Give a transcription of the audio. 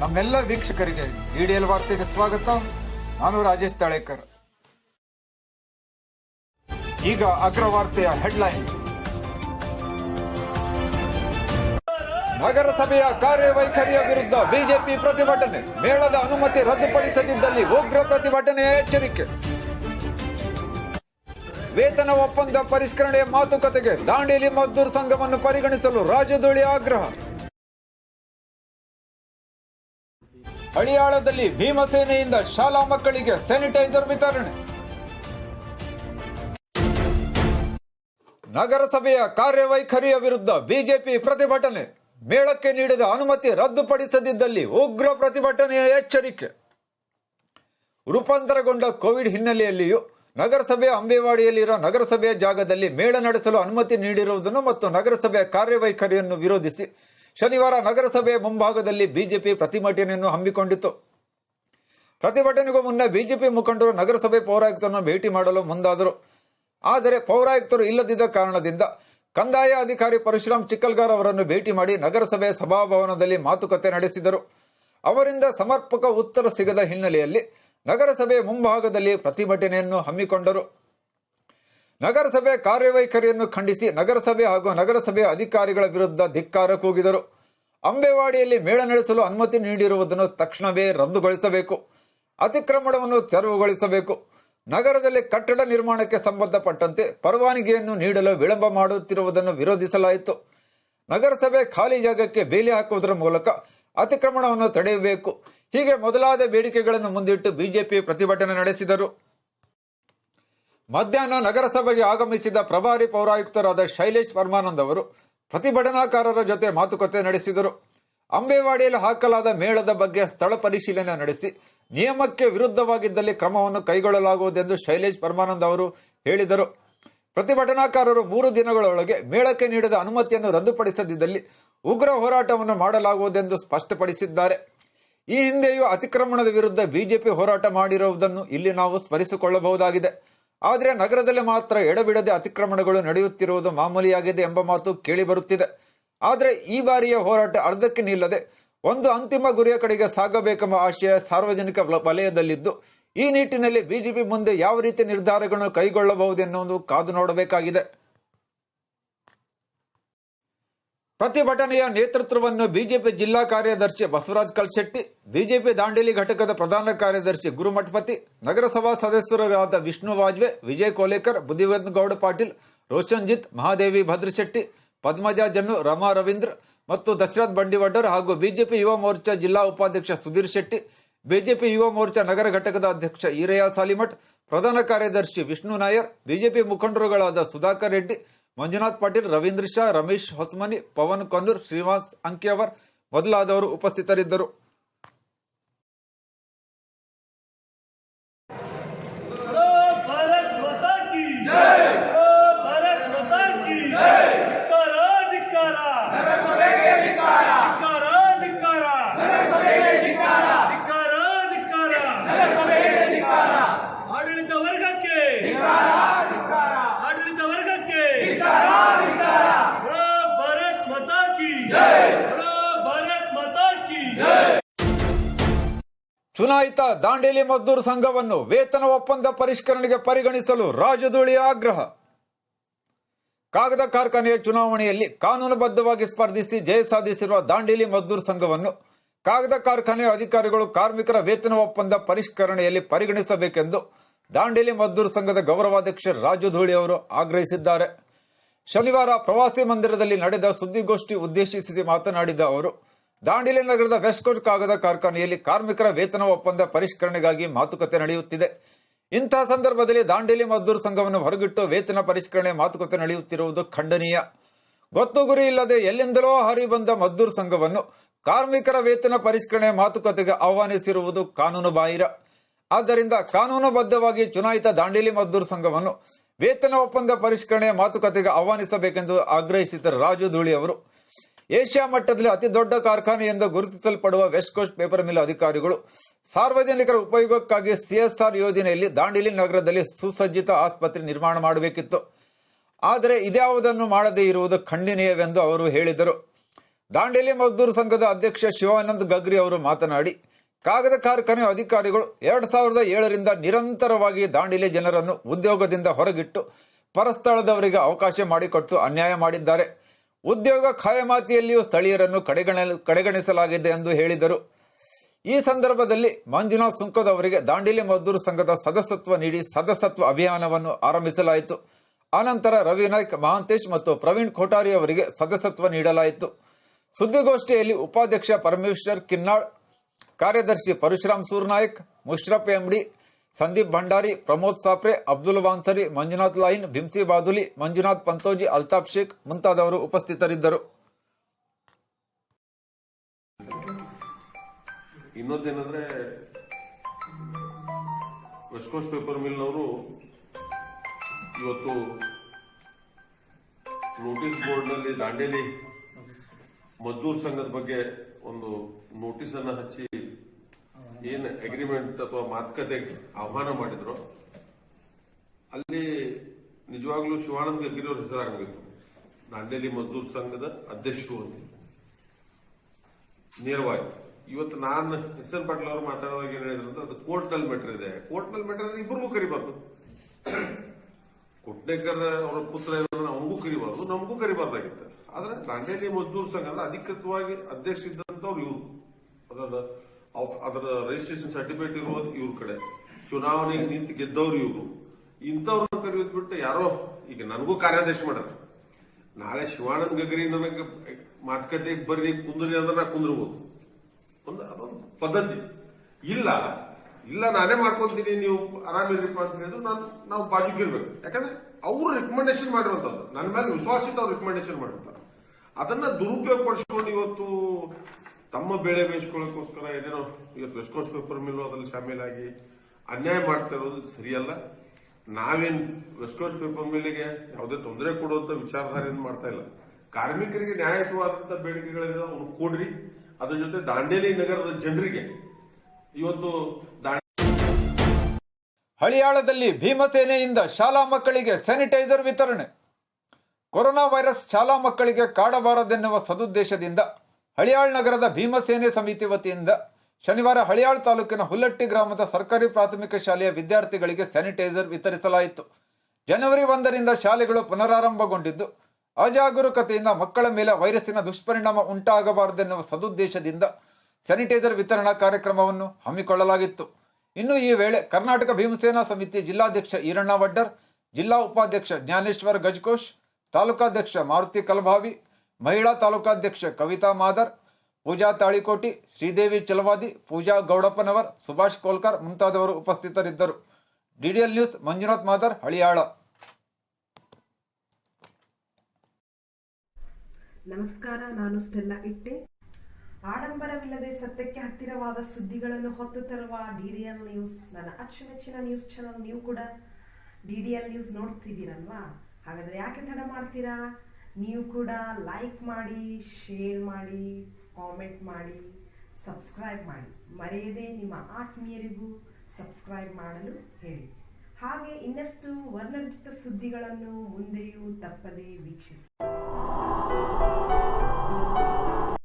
ನಮ್ಮೆಲ್ಲ ವೀಕ್ಷಕರಿಗೆ ಡಿಡಿಎಲ್ ವಾರ್ತೆಗೆ ಸ್ವಾಗತ. ನಾನು ರಾಜೇಶ್ ತಾಳೇಕರ್. ಈಗ ಅಗ್ರ ವಾರ್ತೆಯ ಹೆಡ್ಲೈನ್. ನಗರಸಭೆಯ ಕಾರ್ಯವೈಖರಿಯ ವಿರುದ್ಧ ಬಿಜೆಪಿ ಪ್ರತಿಭಟನೆ. ಮೇಳದ ಅನುಮತಿ ರದ್ದುಪಡಿಸದಿದ್ದಲ್ಲಿ ಉಗ್ರ ಪ್ರತಿಭಟನೆ ಎಚ್ಚರಿಕೆ. ವೇತನ ಒಪ್ಪಂದ ಪರಿಷ್ಕರಣೆಯ ಮಾತುಕತೆಗೆ ದಾಂಡೇಲಿ ಮದ್ದೂರು ಸಂಘವನ್ನು ಪರಿಗಣಿಸಲು ರಾಜಧೂಳಿ ಆಗ್ರಹ. ಹಳಿಯಾಳದಲ್ಲಿ ಭೀಮಸೇನೆಯಿಂದ ಶಾಲಾ ಮಕ್ಕಳಿಗೆ ಸ್ಯಾನಿಟೈಸರ್ ವಿತರಣೆ. ನಗರಸಭೆಯ ಕಾರ್ಯವೈಖರಿಯ ವಿರುದ್ಧ ಬಿಜೆಪಿ ಪ್ರತಿಭಟನೆ. ಮೇಳಕ್ಕೆ ನೀಡಿದ ಅನುಮತಿ ರದ್ದುಪಡಿಸದಿದ್ದಲ್ಲಿ ಉಗ್ರ ಪ್ರತಿಭಟನೆಯ ಎಚ್ಚರಿಕೆ. ರೂಪಾಂತರಗೊಂಡ ಕೋವಿಡ್ ಹಿನ್ನೆಲೆಯಲ್ಲಿಯೂ ನಗರಸಭೆಯ ಅಂಬೇವಾಡಿಯಲ್ಲಿರುವ ನಗರಸಭೆಯ ಜಾಗದಲ್ಲಿ ಮೇಳ ನಡೆಸಲು ಅನುಮತಿ ನೀಡಿರುವುದನ್ನು ಮತ್ತು ನಗರಸಭೆಯ ಕಾರ್ಯವೈಖರಿಯನ್ನು ವಿರೋಧಿಸಿ ಶನಿವಾರ ನಗರಸಭೆ ಮುಂಭಾಗದಲ್ಲಿ ಬಿಜೆಪಿ ಪ್ರತಿಭಟನೆಯನ್ನು ಹಮ್ಮಿಕೊಂಡಿತ್ತು. ಪ್ರತಿಭಟನೆಗೂ ಮುನ್ನ ಬಿಜೆಪಿ ಮುಖಂಡರು ನಗರಸಭೆ ಪೌರಾಯುಕ್ತರನ್ನು ಭೇಟಿ ಮಾಡಲು ಮುಂದಾದರು. ಆದರೆ ಪೌರಾಯುಕ್ತರು ಇಲ್ಲದಿದ್ದ ಕಾರಣದಿಂದ ಕಂದಾಯ ಅಧಿಕಾರಿ ಪರಶುರಾಮ್ ಚಿಕ್ಕಲ್ಗಾರ್ ಅವರನ್ನು ಭೇಟಿ ಮಾಡಿ ನಗರಸಭೆ ಸಭಾಭವನದಲ್ಲಿ ಮಾತುಕತೆ ನಡೆಸಿದರು. ಅವರಿಂದ ಸಮರ್ಪಕ ಉತ್ತರ ಸಿಗದ ಹಿನ್ನೆಲೆಯಲ್ಲಿ ನಗರಸಭೆ ಮುಂಭಾಗದಲ್ಲಿ ಪ್ರತಿಭಟನೆಯನ್ನು ಹಮ್ಮಿಕೊಂಡರು. ನಗರಸಭೆ ಕಾರ್ಯವೈಖರಿಯನ್ನು ಖಂಡಿಸಿ ನಗರಸಭೆ ಹಾಗೂ ನಗರಸಭೆಯ ಅಧಿಕಾರಿಗಳ ವಿರುದ್ಧ ಧಿಕ್ಕಾರ ಕೂಗಿದರು. ಅಂಬೆವಾಡಿಯಲ್ಲಿ ಮೇಳ ನಡೆಸಲು ಅನುಮತಿ ನೀಡಿರುವುದನ್ನು ತಕ್ಷಣವೇ ರದ್ದುಗೊಳಿಸಬೇಕು. ಅತಿಕ್ರಮಣವನ್ನು ತೆರವುಗೊಳಿಸಬೇಕು. ನಗರದಲ್ಲಿ ಕಟ್ಟಡ ನಿರ್ಮಾಣಕ್ಕೆ ಸಂಬಂಧಪಟ್ಟಂತೆ ಪರವಾನಗಿಯನ್ನು ನೀಡಲು ವಿಳಂಬ ಮಾಡುತ್ತಿರುವುದನ್ನು ವಿರೋಧಿಸಲಾಯಿತು. ನಗರಸಭೆ ಖಾಲಿ ಜಾಗಕ್ಕೆ ಬೇಲಿ ಹಾಕುವುದರ ಮೂಲಕ ಅತಿಕ್ರಮಣವನ್ನು ತಡೆಯಬೇಕು. ಹೀಗೆ ಮೊದಲಾದ ಬೇಡಿಕೆಗಳನ್ನು ಮುಂದಿಟ್ಟು ಬಿಜೆಪಿ ಪ್ರತಿಭಟನೆ ನಡೆಸಿದರು. ಮಧ್ಯಾಹ್ನ ನಗರಸಭೆಗೆ ಆಗಮಿಸಿದ ಪ್ರಭಾರಿ ಪೌರಾಯುಕ್ತರಾದ ಶೈಲೇಶ್ ಪರಮಾನಂದ್ ಅವರು ಪ್ರತಿಭಟನಾಕಾರರ ಜೊತೆ ಮಾತುಕತೆ ನಡೆಸಿದರು. ಅಂಬೇವಾಡಿಯಲ್ಲಿ ಹಾಕಲಾದ ಮೇಳದ ಬಗ್ಗೆ ಸ್ಥಳ ಪರಿಶೀಲನೆ ನಡೆಸಿ, ನಿಯಮಕ್ಕೆ ವಿರುದ್ಧವಾಗಿದ್ದಲ್ಲಿ ಕ್ರಮವನ್ನು ಕೈಗೊಳ್ಳಲಾಗುವುದೆಂದು ಶೈಲೇಶ್ ಪರಮಾನಂದ್ ಅವರು ಹೇಳಿದರು. ಪ್ರತಿಭಟನಾಕಾರರು ಮೂರು ದಿನಗಳೊಳಗೆ ಮೇಳಕ್ಕೆ ನೀಡಿದ ಅನುಮತಿಯನ್ನು ರದ್ದುಪಡಿಸದಿದ್ದಲ್ಲಿ ಉಗ್ರ ಹೋರಾಟವನ್ನು ಮಾಡಲಾಗುವುದೆಂದು ಸ್ಪಷ್ಟಪಡಿಸಿದ್ದಾರೆ. ಈ ಹಿಂದೆಯೂ ಅತಿಕ್ರಮಣದ ವಿರುದ್ಧ ಬಿಜೆಪಿ ಹೋರಾಟ ಮಾಡಿರುವುದನ್ನು ಇಲ್ಲಿ ನಾವು ಸ್ಮರಿಸಿಕೊಳ್ಳಬಹುದಾಗಿದೆ. ಆದರೆ ನಗರದಲ್ಲಿ ಮಾತ್ರ ಎಡಬಿಡದೆ ಅತಿಕ್ರಮಣಗಳು ನಡೆಯುತ್ತಿರುವುದು ಮಾಮೂಲಿಯಾಗಿದೆ ಎಂಬ ಮಾತು ಕೇಳಿಬರುತ್ತಿದೆ ಆದರೆ ಈ ಬಾರಿಯ ಹೋರಾಟ ಅರ್ಧಕ್ಕೆ ನಿಲ್ಲದೆ ಒಂದು ಅಂತಿಮ ಗುರಿಯ ಕಡೆಗೆ ಸಾಗಬೇಕೆಂಬ ಆಶಯ ಸಾರ್ವಜನಿಕ ವಲ- ವಲಯದಲ್ಲಿದ್ದು, ಈ ನಿಟ್ಟಿನಲ್ಲಿ ಬಿಜೆಪಿ ಮುಂದೆ ಯಾವ ರೀತಿ ನಿರ್ಧಾರಗಳನ್ನು ಕೈಗೊಳ್ಳಬಹುದೆನ್ನುವುದು ಕಾದು ನೋಡಬೇಕಾಗಿದೆ. ಪ್ರತಿಭಟನೆಯ ನೇತೃತ್ವವನ್ನು ಬಿಜೆಪಿ ಜಿಲ್ಲಾ ಕಾರ್ಯದರ್ಶಿ ಬಸವರಾಜ್ ಕಲ್ಶೆಟ್ಟಿ, ಬಿಜೆಪಿ ದಾಂಡೇಲಿ ಘಟಕದ ಪ್ರಧಾನ ಕಾರ್ಯದರ್ಶಿ ಗುರುಮಠಪತಿ, ನಗರಸಭಾ ಸದಸ್ಯರಾದ ವಿಷ್ಣು ವಾಜ್ವೆ, ವಿಜಯ್ ಕೋಲೇಕರ್, ಬುದ್ಧಿವಂತ ಗೌಡ ಪಾಟೀಲ್, ರೋಷನ್ಜಿತ್, ಮಹಾದೇವಿ ಭದ್ರಶೆಟ್ಟಿ, ಪದ್ಮಜಾ ಜನ್ನು ರಮಾ ರವೀಂದ್ರ ಮತ್ತು ದಶರಥ್ ಬಂಡಿವಡ್ಡರ್ ಹಾಗೂ ಬಿಜೆಪಿ ಯುವ ಮೋರ್ಚಾ ಜಿಲ್ಲಾ ಉಪಾಧ್ಯಕ್ಷ ಸುಧೀರ್ ಶೆಟ್ಟಿ, ಬಿಜೆಪಿ ಯುವ ಮೋರ್ಚಾ ನಗರ ಘಟಕದ ಅಧ್ಯಕ್ಷ ಈರಯ್ಯ ಸಾಲಿಮಠ್, ಪ್ರಧಾನ ಕಾರ್ಯದರ್ಶಿ ವಿಷ್ಣು ನಾಯರ್, ಬಿಜೆಪಿ ಮುಖಂಡರುಗಳಾದ ಸುಧಾಕರ್ ರೆಡ್ಡಿ ಮಂಜುನಾಥ್ ಪಾಟೀಲ್ ರವೀಂದ್ರ ಶಾ ರಮೇಶ್ ಹೊಸಮನಿ ಪವನ್ ಕನ್ನೂರ್ ಶ್ರೀನಿವಾಸ್ ಅಂಕಿಯವರ್ ಮೊದಲಾದವರು ಉಪಸ್ಥಿತರಿದ್ದರು. ಚುನಾಯಿತ ದಾಂಡೇಲಿ ಮಜ್ದೂರ್ ಸಂಘವನ್ನು ವೇತನ ಒಪ್ಪಂದ ಪರಿಷ್ಕರಣೆಗೆ ಪರಿಗಣಿಸಲು ರಾಜಧೂಳಿ ಆಗ್ರಹ. ಕಾಗದ ಕಾರ್ಖಾನೆಯ ಚುನಾವಣೆಯಲ್ಲಿ ಕಾನೂನುಬದ್ಧವಾಗಿ ಸ್ಪರ್ಧಿಸಿ ಜಯ ಸಾಧಿಸಿರುವ ದಾಂಡೇಲಿ ಮಜ್ದೂರ್ ಸಂಘವನ್ನು ಕಾಗದ ಕಾರ್ಖಾನೆಯ ಅಧಿಕಾರಿಗಳು ಕಾರ್ಮಿಕರ ವೇತನ ಒಪ್ಪಂದ ಪರಿಷ್ಕರಣೆಯಲ್ಲಿ ಪರಿಗಣಿಸಬೇಕೆಂದು ದಾಂಡೇಲಿ ಮಜ್ದೂರ್ ಸಂಘದ ಗೌರವಾಧ್ಯಕ್ಷ ರಾಜು ಧೂಳಿ ಅವರು ಆಗ್ರಹಿಸಿದ್ದಾರೆ. ಶನಿವಾರ ಪ್ರವಾಸಿ ಮಂದಿರದಲ್ಲಿ ನಡೆದ ಸುದ್ದಿಗೋಷ್ಠಿ ಉದ್ದೇಶಿಸಿ ಮಾತನಾಡಿದ ಅವರು ದಾಂಡೇಲಿ ನಗರದ ವೆಸ್ಟ್ ಕೋಸ್ಟ್ ಕಾಗದ ಕಾರ್ಖಾನೆಯಲ್ಲಿ ಕಾರ್ಮಿಕರ ವೇತನ ಒಪ್ಪಂದ ಪರಿಷ್ಕರಣೆಗಾಗಿ ಮಾತುಕತೆ ನಡೆಯುತ್ತಿದೆ. ಇಂತಹ ಸಂದರ್ಭದಲ್ಲಿ ದಾಂಡೇಲಿ ಮಜ್ದೂರ್ ಸಂಘವನ್ನು ಹೊರಗಿಟ್ಟು ವೇತನ ಪರಿಷ್ಕರಣೆ ಮಾತುಕತೆ ನಡೆಯುತ್ತಿರುವುದು ಖಂಡನೀಯ. ಗೊತ್ತು ಗುರಿ ಇಲ್ಲದೆ ಎಲ್ಲಿಂದಲೋ ಹರಿ ಬಂದ ಮಜ್ದೂರ್ ಸಂಘವನ್ನು ಕಾರ್ಮಿಕರ ವೇತನ ಪರಿಷ್ಕರಣೆ ಮಾತುಕತೆಗೆ ಆಹ್ವಾನಿಸಿರುವುದು ಕಾನೂನು ಬಾಹಿರ. ಆದ್ದರಿಂದ ಕಾನೂನುಬದ್ಧವಾಗಿ ಚುನಾಯಿತ ದಾಂಡೇಲಿ ಮಜ್ದೂರ್ ಸಂಘವನ್ನು ವೇತನ ಒಪ್ಪಂದ ಪರಿಷ್ಕರಣೆ ಮಾತುಕತೆಗೆ ಆಹ್ವಾನಿಸಬೇಕೆಂದು ಆಗ್ರಹಿಸಿದ್ದರು ರಾಜು ಧೂಳಿ ಅವರು ಏಷ್ಯಾ ಮಟ್ಟದಲ್ಲಿ ಅತಿ ದೊಡ್ಡ ಕಾರ್ಖಾನೆ ಎಂದು ಗುರುತಿಸಲ್ಪಡುವ ವೆಸ್ಟ್ ಕೋಸ್ಟ್ ಪೇಪರ್ ಮಿಲ್ ಅಧಿಕಾರಿಗಳು ಸಾರ್ವಜನಿಕರ ಉಪಯೋಗಕ್ಕಾಗಿ ಸಿಎಸ್ಆರ್ ಯೋಜನೆಯಲ್ಲಿ ದಾಂಡೇಲಿ ನಗರದಲ್ಲಿ ಸುಸಜ್ಜಿತ ಆಸ್ಪತ್ರೆ ನಿರ್ಮಾಣ ಮಾಡಬೇಕಿತ್ತು. ಆದರೆ ಇದ್ಯಾವುದನ್ನು ಮಾಡದೇ ಇರುವುದು ಖಂಡನೀಯವೆಂದು ಅವರು ಹೇಳಿದರು. ದಾಂಡೇಲಿ ಮಜ್ದೂರ್ ಸಂಘದ ಅಧ್ಯಕ್ಷ ಶಿವಾನಂದ್ ಗಗ್ರಿ ಅವರು ಮಾತನಾಡಿ, ಕಾಗದ ಕಾರ್ಖಾನೆ ಅಧಿಕಾರಿಗಳು ಎರಡು ಸಾವಿರದ ಏಳರಿಂದ ನಿರಂತರವಾಗಿ ದಾಂಡೇಲಿ ಜನರನ್ನು ಉದ್ಯೋಗದಿಂದ ಹೊರಗಿಟ್ಟು ಪರಸ್ಥಳದವರಿಗೆ ಅವಕಾಶ ಮಾಡಿಕೊಟ್ಟು ಅನ್ಯಾಯ ಮಾಡಿದ್ದಾರೆ. ಉದ್ಯೋಗ ಖಾಯಮಾತಿಯಲ್ಲಿಯೂ ಸ್ಥಳೀಯರನ್ನು ಕಡೆಗಣ, ಕಡೆಗಣಿಸಲಾಗಿದೆ ಎಂದು ಹೇಳಿದರು. ಈ ಸಂದರ್ಭದಲ್ಲಿ ಮಂಜುನಾಥ್ ಸುಂಕದವರಿಗೆ ದಾಂಡಿಲಿ ಮಜ್ದೂರ್ ಸಂಘದ ಸದಸ್ಯತ್ವ ನೀಡಿ ಸದಸ್ಯತ್ವ ಅಭಿಯಾನವನ್ನು ಆರಂಭಿಸಲಾಯಿತು. ಆನಂತರ ರವಿ ನಾಯ್ಕ್ ಮಹಾಂತೇಶ್ ಮತ್ತು ಪ್ರವೀಣ್ ಖೋಟಾರಿ ಅವರಿಗೆ ಸದಸ್ಯತ್ವ ನೀಡಲಾಯಿತು. ಸುದ್ದಿಗೋಷ್ಠಿಯಲ್ಲಿ ಉಪಾಧ್ಯಕ್ಷ ಪರಮೇಶ್ವರ್ ಕಿನ್ನಾಳ್, ಕಾರ್ಯದರ್ಶಿ ಪರಶುರಾಮ್ ಸೂರ್ನಾಯಕ್, ಮುಷ್ರಫ್ ಎಂಡಿ ಸಂದೀಪ್ ಭಂಡಾರಿ, ಪ್ರಮೋದ್ ಸಾಪ್ರೆ, ಅಬ್ದುಲ್ ವಾನ್ಸರಿ ಮಂಜುನಾಥ್ ಲೈನ್ ಭಿಂಸಿ ಬಾದುಲಿ, ಮಂಜುನಾಥ್ ಪಂತೋಜಿ, ಅಲ್ತಾಫ್ ಶೇಖ್ ಮುಂತಾದವರು ಉಪಸ್ಥಿತರಿದ್ದರು. ಇನ್ನೊಂದೇನಂದ್ರೆ ವೆಸ್ಟ್ ಕೋಸ್ಟ್ ಪೇಪರ್ ಮಿಲ್ನವರು ಇವತ್ತು ನೋಟಿಸ್ ಬೋರ್ಡ್ನಲ್ಲಿ ದಾಂಡೇಲಿ ಮಜ್ದೂರ್ ಸಂಘದ ಬಗ್ಗೆ ಒಂದು ನೋಟಿಸ್ ಅನ್ನು ಹಚ್ಚಿ ಏನ್ ಅಗ್ರಿಮೆಂಟ್ ಅಥವಾ ಮಾತುಕತೆಗೆ ಆಹ್ವಾನ ಮಾಡಿದ್ರು, ಅಲ್ಲಿ ನಿಜವಾಗ್ಲೂ ಶಿವಾನಂದ ಗಗ್ಗಿ ಅವ್ರ ಹೆಸರಾಗಬೇಕು. ದಾಂಡೇಲಿ ಮಜ್ದೂರ್ ಸಂಘದ ಅಧ್ಯಕ್ಷರು ಅಂತ. ನೇರವಾಗಿ, ಇವತ್ತು ನಾನು ಎಸ್ ಎನ್ ಪಾಟೀಲ್ ಅವರು ಮಾತಾಡುವಾಗ ಏನ್ ಹೇಳಿದ್ರು ಅಂದ್ರೆ ಅದು ಕೋರ್ಟ್ನಲ್ಲಿ ಮೆಟ್ರ್ ಇದೆ. ಕೋರ್ಟ್ನಲ್ಲಿ ಮೆಟ್ರ್ ಅಂದ್ರೆ ಇಬ್ಬರಿಗೂ ಕರಿಬಾರ್ದು. ಕುಟ್ನೇಕರ್ ಅವರ ಪುತ್ರ ಇರೋದನ್ನ ಅವನಿಗೂ ಕರಿಬಾರ್ದು, ನಮಗೂ ಕರಿಬಾರ್ದಾಗಿತ್ತು. ಆದ್ರೆ ದಾಂಡೇಲಿ ಮಜ್ದೂರ್ ಸಂಘ ಅಂದ್ರೆ ಅಧಿಕೃತವಾಗಿ ಅಧ್ಯಕ್ಷ ಇದ್ದಂತವ್ರು ಇವರು. ಅದರ ಅದರ ರಿಜಿಸ್ಟ್ರೇಷನ್ ಸರ್ಟಿಫಿಕೇಟ್ ಇರೋದು ಇವ್ರ ಕಡೆ. ಚುನಾವಣೆಗೆ ನಿಂತು ಗೆದ್ದವ್ರು ಇವರು. ಇಂಥವ್ರನ್ನ ಕರೆಯೋದ್ ಬಿಟ್ಟು ಯಾರೋ, ಈಗ ನನಗೂ ಕಾರ್ಯಾದೇಶ ಮಾಡ್ಯಾರ. ನಾಳೆ ಶಿವಾನಂದ ಗಗರಿ ನನಗೆ ಮಾತುಕತೆಗೆ ಬರ್ರಿ, ಕುಂದ್ರಿ ಅಂದ್ರೆ ನಾ ಕುಂದಿರ್ಬೋದು. ಒಂದು ಅದೊಂದು ಪದ್ಧತಿ. ಇಲ್ಲ ಇಲ್ಲ ನಾನೇ ಮಾಡ್ಕೊಂತೀನಿ, ನೀವು ಆರಾಮಿರ್ರಿಪ್ಪ ಅಂತ ಹೇಳಿದ್ರು ನಾನು, ನಾವು ಬಾಜುಗಿರ್ಬೇಕು. ಯಾಕಂದ್ರೆ ಅವರು ರೆಕಮೆಂಡೇಶನ್ ಮಾಡಿರುವಂತದ್ದು ನನ್ನ ಮೇಲೆ ವಿಶ್ವಾಸ ಅವ್ರು ರೆಕಮೆಂಡೇಶನ್ ಮಾಡಿರ್ತಾರೆ. ಅದನ್ನ ದುರುಪಯೋಗ ಪಡಿಸ್ಕೊಂಡು ಇವತ್ತು ತಮ್ಮ ಬೆಳೆ ಬೇಯಿಸ್ಕೊಳ್ಳೋಕ್ಕೋಸ್ಕರ ಏನೇನೋ ಇವತ್ತು ವೆಸ್ಟ್ ಪೇಪರ್ ಮಿಲ್ಲು ಅದರಲ್ಲಿ ಶಾಮೀಲಾಗಿ ಅನ್ಯಾಯ ಮಾಡ್ತಾ ಇರೋದು ಸರಿಯಲ್ಲ. ನಾವೇನ್ ವೆಸ್ಟ್ ಪೇಪರ್ ಮಿಲ್ಲಿಗೆ ಯಾವುದೇ ತೊಂದರೆ ಕೊಡುವಂತ ವಿಚಾರಧಾರೆಯನ್ನು ಮಾಡ್ತಾ ಇಲ್ಲ. ಕಾರ್ಮಿಕರಿಗೆ ನ್ಯಾಯಯುತವಾದಂತಹ ಬೇಡಿಕೆಗಳಿಂದ ಅವ್ನು ಕೊಡ್ರಿ. ಅದ್ರ ಜೊತೆ ದಾಂಡೇಲಿ ನಗರದ ಜನರಿಗೆ ಇವತ್ತು ಹಳಿಯಾಳದಲ್ಲಿ ಭೀಮಸೇನೆಯಿಂದ ಶಾಲಾ ಮಕ್ಕಳಿಗೆ ಸ್ಯಾನಿಟೈಸರ್ ವಿತರಣೆ. ಕೊರೋನಾ ವೈರಸ್ ಶಾಲಾ ಮಕ್ಕಳಿಗೆ ಕಾಡಬಾರದೆನ್ನುವ ಸದುದ್ದೇಶದಿಂದ ಹಳಿಯಾಳ್ ನಗರದ ಭೀಮಸೇನೆ ಸಮಿತಿ ವತಿಯಿಂದ ಶನಿವಾರ ಹಳಿಯಾಳ್ ತಾಲೂಕಿನ ಹುಲ್ಲಟ್ಟಿ ಗ್ರಾಮದ ಸರ್ಕಾರಿ ಪ್ರಾಥಮಿಕ ಶಾಲೆಯ ವಿದ್ಯಾರ್ಥಿಗಳಿಗೆ ಸ್ಯಾನಿಟೈಸರ್ ವಿತರಿಸಲಾಯಿತು. ಜನವರಿ ಒಂದರಿಂದ ಶಾಲೆಗಳು ಪುನರಾರಂಭಗೊಂಡಿದ್ದು, ಅಜಾಗರೂಕತೆಯಿಂದ ಮಕ್ಕಳ ಮೇಲೆ ವೈರಸ್ಸಿನ ದುಷ್ಪರಿಣಾಮ ಉಂಟಾಗಬಾರದೆನ್ನುವ ಸದುದ್ದೇಶದಿಂದ ಸ್ಯಾನಿಟೈಸರ್ ವಿತರಣಾ ಕಾರ್ಯಕ್ರಮವನ್ನು ಹಮ್ಮಿಕೊಳ್ಳಲಾಗಿತ್ತು. ಇನ್ನು ಈ ವೇಳೆ ಕರ್ನಾಟಕ ಭೀಮಸೇನಾ ಸಮಿತಿ ಜಿಲ್ಲಾಧ್ಯಕ್ಷ ಈರಣ್ಣ ವಡ್ಡರ್, ಜಿಲ್ಲಾ ಉಪಾಧ್ಯಕ್ಷ ಜ್ಞಾನೇಶ್ವರ್ ಗಜಕೋಶ್, ತಾಲೂಕಾಧ್ಯಕ್ಷ ಮಾರುತಿ ಕಲಭಾವಿ ಮಹಿಳಾ ತಾಲೂಕಾಧ್ಯಕ್ಷ ಕವಿತಾ ಮಾದರ್, ಪೂಜಾ ತಾಳಿಕೋಟಿ, ಶ್ರೀದೇವಿ ಚಲವಾದಿ, ಪೂಜಾ ಗೌಡಪ್ಪನವರ್, ಸುಭಾಷ್ ಕೋಲ್ಕರ್ ಮುಂತಾದವರು ಉಪಸ್ಥಿತರಿದ್ದರು. DDL news, Manjunath Madar, Haliyal. ನಮಸ್ಕಾರ, ನಾನು ಸ್ಟೆಲ್ಲಾ ಇಟ್ಟೆ. ಆಡಂಬರವಿಲ್ಲದೆ ಸತ್ಯಕ್ಕೆ ಹತ್ತಿರವಾದ ಸುದ್ದಿಗಳನ್ನು ಹೊತ್ತು ತರುವ ಡಿಡಿಎಲ್ ನ್ಯೂಸ್, ನನ್ನ ಅಚ್ಚುಮೆಚ್ಚಿನ ನ್ಯೂಸ್ ಚಾನಲ್, ನೀವು ಕೂಡ ಡಿಡಿಎಲ್ ನ್ಯೂಸ್ ನೋಡ್ತಿದ್ದೀರಲ್ವಾ? ಹಾಗಾದ್ರೆ ಯಾಕೆ ತಡ ಮಾಡ್ತೀರಾ? ನೀವು ಕೂಡ ಲೈಕ್ ಮಾಡಿ ಶೇರ್ ಮಾಡಿ ಕಾಮೆಂಟ್ ಮಾಡಿ ಸಬ್ಸ್ಕ್ರೈಬ್ ಮಾಡಿ. ಮರೆಯದೆ ನಿಮ್ಮ ಆತ್ಮೀಯರಿಗೂ ಸಬ್ಸ್ಕ್ರೈಬ್ ಮಾಡಲು ಹೇಳಿ. ಹಾಗೆ ಇನ್ನಷ್ಟು ವರ್ಣರಂಜಿತ ಸುದ್ದಿಗಳನ್ನು ಮುಂದೆಯೂ ತಪ್ಪದೇ ವೀಕ್ಷಿಸಿ.